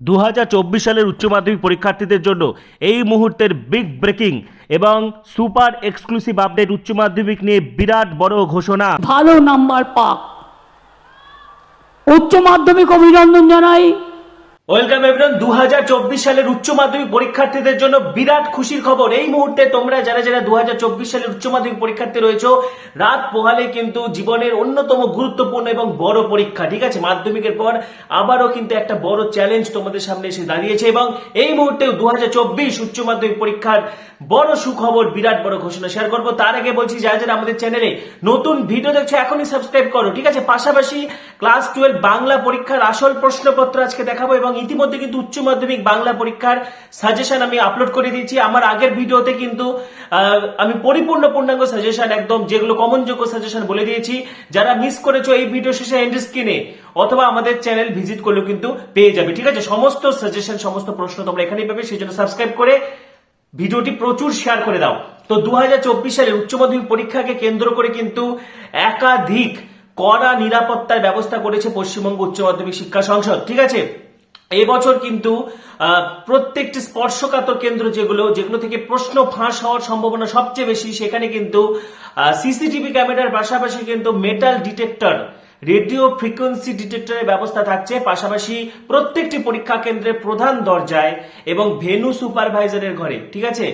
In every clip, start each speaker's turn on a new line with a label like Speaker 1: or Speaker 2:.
Speaker 1: দু হাজার চব্বিশ সালের উচ্চ মাধ্যমিক পরীক্ষার্থীদের জন্য এই মুহূর্তের বিগ ব্রেকিং এবং সুপার এক্সক্লুসিভ আপডেট উচ্চ মাধ্যমিক নিয়ে বিরাট বড় ঘোষণা।
Speaker 2: ভালো নাম্বার পাক। উচ্চ মাধ্যমিক অভিনন্দন জানাই।
Speaker 1: ওয়েলকাম এভরিওয়ান দু হাজার চব্বিশ সালের উচ্চ মাধ্যমিক পরীক্ষার্থীদের জন্য বিরাট খুশির খবর। এই মুহূর্তে তোমরা যারা যারা দু হাজার সালের উচ্চ মাধ্যমিক পরীক্ষার্থী রয়েছো, রাত পোহালে কিন্তু জীবনের অন্যতম গুরুত্বপূর্ণ এবং বড় পরীক্ষা, ঠিক আছে? মাধ্যমিকের পর আবারও কিন্তু একটা বড় চ্যালেঞ্জ তোমাদের সামনে এসে দাঁড়িয়েছে এবং এই মুহূর্তে দু হাজার চব্বিশ উচ্চ মাধ্যমিক পরীক্ষার বড় সুখবর, বিরাট বড় ঘোষণা শেয়ার করব। তার আগে বলছি, যারা যারা আমাদের চ্যানেলে নতুন ভিডিও দেখছ, এখনই সাবস্ক্রাইব করো, ঠিক আছে? পাশাপাশি ক্লাস টুয়েলভ বাংলা পরীক্ষার আসল প্রশ্নপত্র আজকে দেখাবো এবং ইতিমধ্যে কিন্তু উচ্চ মাধ্যমিক বাংলা পরীক্ষার সাজেশন আমি আপলোড করে দিয়েছি। আমার আগের ভিডিওতে কিন্তু আমি পরিপূর্ণ পূর্ণাঙ্গ সাজেশন একদম যেগুলো কমন যোগ্য সাজেশন বলে দিয়েছি। যারা মিস করেছ এই ভিডিও শেষে এন্ড স্ক্রিনে অথবা আমাদের চ্যানেল ভিজিট করলেও কিন্তু পেয়ে যাবে, ঠিক আছে? সমস্ত সাজেশন সমস্ত প্রশ্ন তোমরা এখানেই পাবে সেই জন্য সাবস্ক্রাইব করে ভিডিওটি প্রচুর শেয়ার করে দাও। তো দু সালের উচ্চ মাধ্যমিক পরীক্ষাকে কেন্দ্র করে কিন্তু একাধিক কড়া নিরাপত্তার ব্যবস্থা করেছে পশ্চিমবঙ্গ উচ্চ মাধ্যমিক শিক্ষা সংসদ, ঠিক আছে? এবছর কিন্তু প্রত্যেকটি স্পর্শকাতর কেন্দ্র যেগুলো যেগুলো থেকে প্রশ্ন ফাঁস হওয়ার সম্ভাবনা সবচেয়ে বেশি, সেখানে কিন্তু সিসিটিভি ক্যামেরার পাশাপাশি কিন্তু মেটাল ডিটেক্টর রেডিও ফ্রিকোয়েন্সি ডিটেক্টরের ব্যবস্থা থাকছে, পাশাপাশি প্রত্যেকটি পরীক্ষা কেন্দ্রের প্রধান দরজায় এবং ভেনু সুপারভাইজারের ঘরে, ঠিক আছে?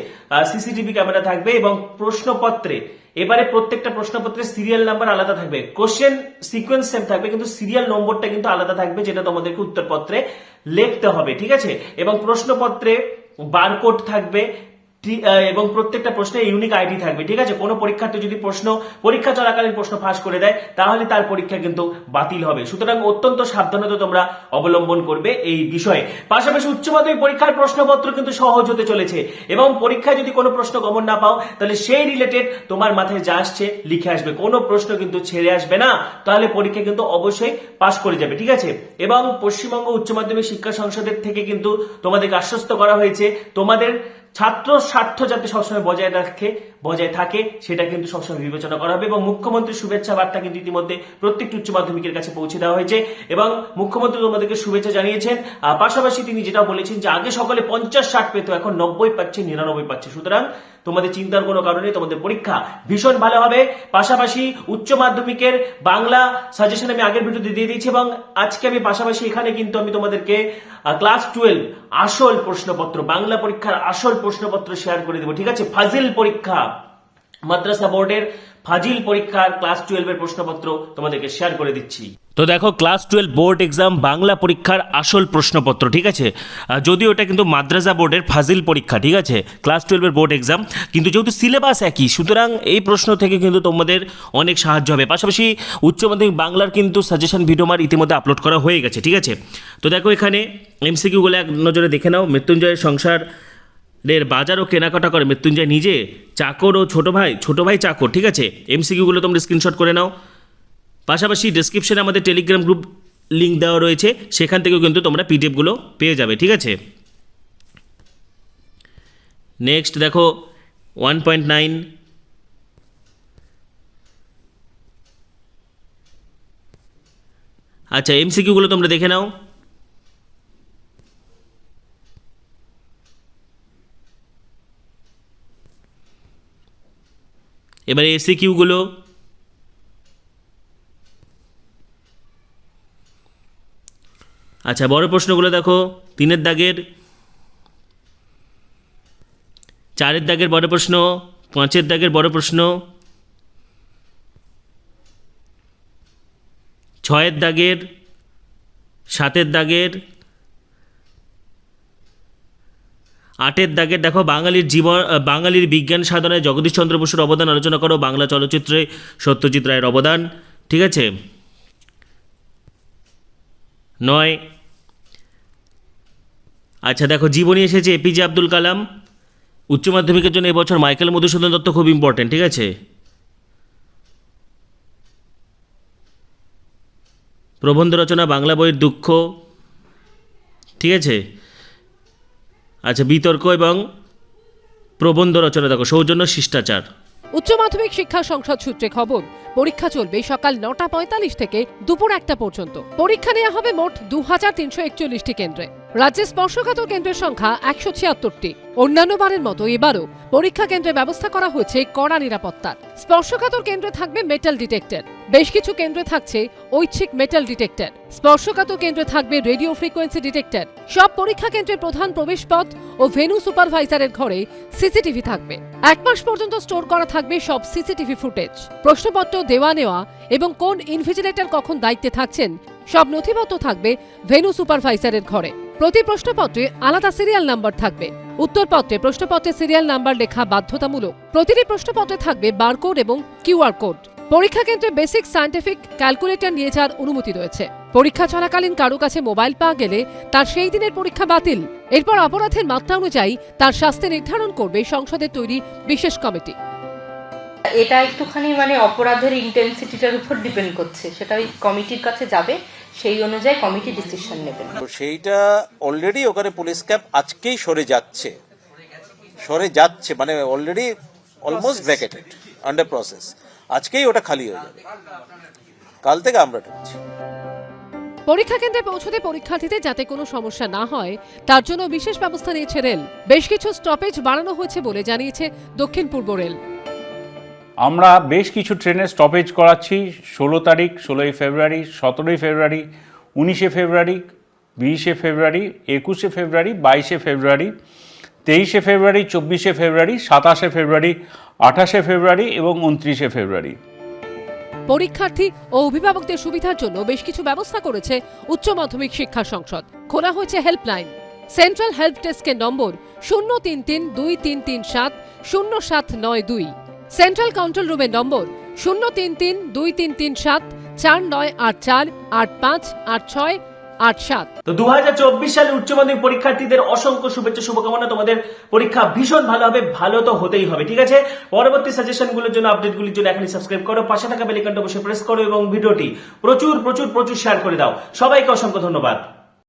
Speaker 1: সিসিটিভি ক্যামেরা থাকবে এবং প্রশ্নপত্রে, এবারে প্রত্যেকটা প্রশ্নপত্রের সিরিয়াল নাম্বার আলাদা থাকবে। কোশ্চেন সিকোয়েন্স সেম থাকবে, কিন্তু সিরিয়াল নম্বরটা কিন্তু আলাদা থাকবে, যেটা তোমাদেরকে উত্তরপত্রে লিখতে হবে, ঠিক আছে? এবং প্রশ্নপত্রে বারকোড থাকবে এবং প্রত্যেকটা প্রশ্নে ইউনিক আইডি থাকবে, ঠিক আছে? কোনো পরীক্ষার্থী যদি প্রশ্ন, পরীক্ষা চলাকালীন প্রশ্ন ফাঁস করে দেয়, তাহলে তার পরীক্ষা কিন্তু বাতিল হবে। সুতরাং অত্যন্ত সাবধানতা তোমরা অবলম্বন করবে এই বিষয়ে। পাশাপাশি উচ্চ মাধ্যমিক পরীক্ষার প্রশ্নপত্র কিন্তু সহজ হতে চলেছে এবং পরীক্ষায় যদি কোনো প্রশ্ন গমন না পাও, তাহলে সেই রিলেটেড তোমার মাথায় যা আসছে লিখে আসবে। কোনো প্রশ্ন কিন্তু ছেড়ে আসবে না, তাহলে পরীক্ষা কিন্তু অবশ্যই পাশ করে যাবে, ঠিক আছে? এবং পশ্চিমবঙ্গ উচ্চ মাধ্যমিক শিক্ষা সংসদের থেকে কিন্তু তোমাদেরকে আশ্বস্ত করা হয়েছে। তোমাদের ছাত্র স্বার্থ যাতে সবসময় বজায় রাখে বজায় থাকে, সেটা কিন্তু সবসময় বিবেচনা করা হবে এবং মুখ্যমন্ত্রীর শুভেচ্ছা বার্তা কিন্তু ইতিমধ্যে প্রত্যেকটি উচ্চ মাধ্যমিকের কাছে পৌঁছে দেওয়া হয়েছে এবং মুখ্যমন্ত্রী তোমাদেরকে শুভেচ্ছা জানিয়েছেন। পাশাপাশি তিনি যেটা বলেছেন যে আগে সকালে পঞ্চাশ ষাট পেত, এখন নব্বই পাচ্ছে, নিরানব্বই পাচ্ছে। সুতরাং তোমাদের চিন্তার কোনো কারণে তোমাদের পরীক্ষা ভীষণ ভালো হবে। পাশাপাশি উচ্চ মাধ্যমিকের বাংলা সাজেশন আমি আগের ভিডিওতে দিয়ে দিয়েছি এবং আজকে আমি পাশাপাশি এখানে কিন্তু আমি তোমাদেরকে ক্লাস টুয়েলভ আসল প্রশ্নপত্র, বাংলা পরীক্ষার আসল প্রশ্নপত্র শেয়ার করে দেবো, ঠিক আছে? ফাজিল পরীক্ষা। মাদ্রাসা বোর্ডের ফাজিল পরীক্ষার ক্লাস টুয়েলভের প্রশ্নপত্র তোমাদেরকে শেয়ার করে দিচ্ছি। তো দেখো, class twelve board exam Bangla পরীক্ষার আসল প্রশ্নপত্র, ঠিক আছে? যদিও এটা কিন্তু মাদ্রাসা বোর্ডের ফাজিল পরীক্ষা, ঠিক আছে? ক্লাস টুয়েলভের বোর্ড এক্সাম কিন্তু যেহেতু সিলেবাস একই, সুতরাং এই প্রশ্ন থেকে কিন্তু তোমাদের অনেক সাহায্য হবে। পাশাপাশি উচ্চ মাধ্যমিক বাংলার কিন্তু সাজেশন ভিডিও আমার ইতিমধ্যে আপলোড করা হয়ে গেছে, ঠিক আছে? তো দেখো এখানে এমসিকিউগুলো এক নজরে দেখে নাও। মৃত্যুঞ্জয়ের সংসার এর বাজারও কেনাকাটা করে মৃত্যুঞ্জয় নিজে, চাকর ও ছোট ভাই ছোট ভাই চাকর, ঠিক আছে? এমসিকিউগুলো তোমরা স্ক্রিনশট করে নাও। পাশাপাশি ডেসক্রিপশনে আমাদের টেলিগ্রাম গ্রুপ লিঙ্ক দেওয়া রয়েছে, সেখান থেকেও কিন্তু তোমরা পিডিএফগুলো পেয়ে যাবে, ঠিক আছে? নেক্সট দেখো ওয়ান পয়েন্ট নাইন আচ্ছা এমসিকিউগুলো তোমরা দেখে নাও। এবারে এসি কিউগুলো আচ্ছা বড় প্রশ্নগুলো দেখো, তিনের দাগের। চারের দাগের বড় প্রশ্ন, পাঁচের দাগের বড় প্রশ্ন। ছয়ের দাগের, সাতের দাগের আটের দাগের দেখো বাঙালির জীবন বাঙালির বিজ্ঞান সাধনায় জগদীশচন্দ্র বসুর অবদান আলোচনা করো, বাংলা চলচ্চিত্রে সত্যজিৎ রায়ের অবদান, ঠিক আছে? নয়। আচ্ছা দেখো, জীবনী এসেছে এপিজে আব্দুল কালাম, উচ্চ মাধ্যমিকের জন্য এবছর মাইকেল মধুসূদন দত্ত খুব ইম্পর্টেন্ট ঠিক আছে? প্রবন্ধ রচনা, বাংলা বইয়ের দুঃখ, ঠিক আছে? আচ্ছা বিতর্ক এবং প্রবন্ধ রচনা, দেখো, সৌজন্য শিষ্টাচার।
Speaker 3: উচ্চ মাধ্যমিক শিক্ষা সংসদ সূত্রে খবর, পরীক্ষা চলবে সকাল নটা পঁয়তাল্লিশ থেকে দুপুর একটা পর্যন্ত। পরীক্ষা নেওয়া হবে মোট দু হাজার তিনশো একচল্লিশটি কেন্দ্রে। রাজ্যে স্পর্শকাতর কেন্দ্রের সংখ্যা একশো ছিয়াত্তরটি। অন্যান্য বারের মতো এবারও পরীক্ষা কেন্দ্রে ব্যবস্থা করা হয়েছে কড়া নিরাপত্তার স্পর্শকাতর কেন্দ্রে থাকবে মেটাল ডিটেক্টর বেশ কিছু কেন্দ্রে থাকছে ঐচ্ছিক মেটাল ডিটেক্টর স্পর্শকাতর কেন্দ্রে থাকবে রেডিও ফ্রিকোয়েন্সি ডিটেক্টর সব পরীক্ষা কেন্দ্রের প্রধান প্রবেশপথ ও ভেনু সুপারভাইজারের ঘরে সিসিটিভি থাকবে। এক মাস পর্যন্ত স্টোর করা থাকবে সব সিসিটিভি ফুটেজ প্রশ্নপত্র দেওয়া নেওয়া এবং কোন ইনভিজিলেটর কখন দায়িত্বে থাকছেন সব নথিপত্র থাকবে ভেনু সুপারভাইজারের ঘরে। প্রতি প্রশ্নপত্রে আলাদা সিরিয়াল নাম্বার থাকবে। উত্তরপত্রে প্রশ্নপত্রে সিরিয়াল নাম্বার লেখা বাধ্যতামূলক। প্রতিটি প্রশ্নপত্রে থাকবে বারকোড এবং কিউআর কোড। পরীক্ষা কেন্দ্রে বেসিক সায়েন্টিফিক ক্যালকুলেটর নিয়ে যাওয়ার অনুমতি রয়েছে। পরীক্ষা চলাকালীন কারও কাছে মোবাইল পাওয়া গেলে তার সেই দিনের পরীক্ষা বাতিল। এরপর অপরাধের মাত্রা অনুযায়ী তার শাস্তি নির্ধারণ করবে সংসদের তৈরি বিশেষ কমিটি।
Speaker 4: এটা একটুখানি মানে অপরাধের ইন্টেন্সিটিটার উপর ডিপেন্ড করছে। সেটা ওই কমিটির কাছে যাবে সেই অনুযায়ী কমিটি ডিসিশন নেবেন
Speaker 5: তো সেইটা অলরেডি ওখানে পুলিশ ক্যাম্প আজকেই সরে যাচ্ছে। সরে যাচ্ছে মানে already almost vacated under process আজকেই ওটা খালি হয়ে যাবে। কাল থেকে আমরা ঢুকছি।
Speaker 3: পরীক্ষা কেন্দ্রে পৌঁছতে পরীক্ষার্থীদের যাতে কোনো সমস্যা না হয় তার জন্য বিশেষ ব্যবস্থা নিয়েছে রেল। বেশ কিছু স্টপেজ বাড়ানো হয়েছে বলে জানিয়েছে দক্ষিণ পূর্ব রেল।
Speaker 6: আমরা বেশ কিছু ট্রেনের স্টপেজ করাচ্ছি, ষোলো তারিখ, ষোলোই ফেব্রুয়ারি, সতেরোই ফেব্রুয়ারি, উনিশে ফেব্রুয়ারি, বিশে ফেব্রুয়ারি, একুশে ফেব্রুয়ারি, বাইশে ফেব্রুয়ারি, তেইশে ফেব্রুয়ারি, চব্বিশে ফেব্রুয়ারি, সাতাশে ফেব্রুয়ারি, আঠাশে ফেব্রুয়ারি এবং উনত্রিশে ফেব্রুয়ারি।
Speaker 3: পরীক্ষার্থী ও অভিভাবকদের সুবিধার জন্য বেশ কিছু ব্যবস্থা করেছে উচ্চ মাধ্যমিক শিক্ষা সংসদ। খোলা হয়েছে হেল্পলাইন। সেন্ট্রাল হেল্প ডেস্কের নম্বর শূন্য তিন তিন দুই তিন তিন সাত শূন্য সাত নয় দুই। সেন্ট্রাল কন্ট্রোল রুমের নম্বর শূন্য তিন তিন দুই তিন তিন সাত চার নয় আট চার আট পাঁচ আট ছয় আট সাত।
Speaker 1: তো দু সালে উচ্চ মাধ্যমিক পরীক্ষার্থীদের অসংখ্য শুভেচ্ছা শুভকামনা। তোমাদের পরীক্ষা ভীষণ ভালো হবে, ভালো তো হতেই হবে, ঠিক আছে? পরবর্তী সাজেশনগুলোর জন্য আপডেট আপডেটগুলির জন্য এখনই সাবস্ক্রাইব করো, পাশে থাকা বেলিকনটা বসে প্রেস করো এবং ভিডিওটি প্রচুর প্রচুর প্রচুর শেয়ার করে দাও। সবাইকে অসংখ্য ধন্যবাদ।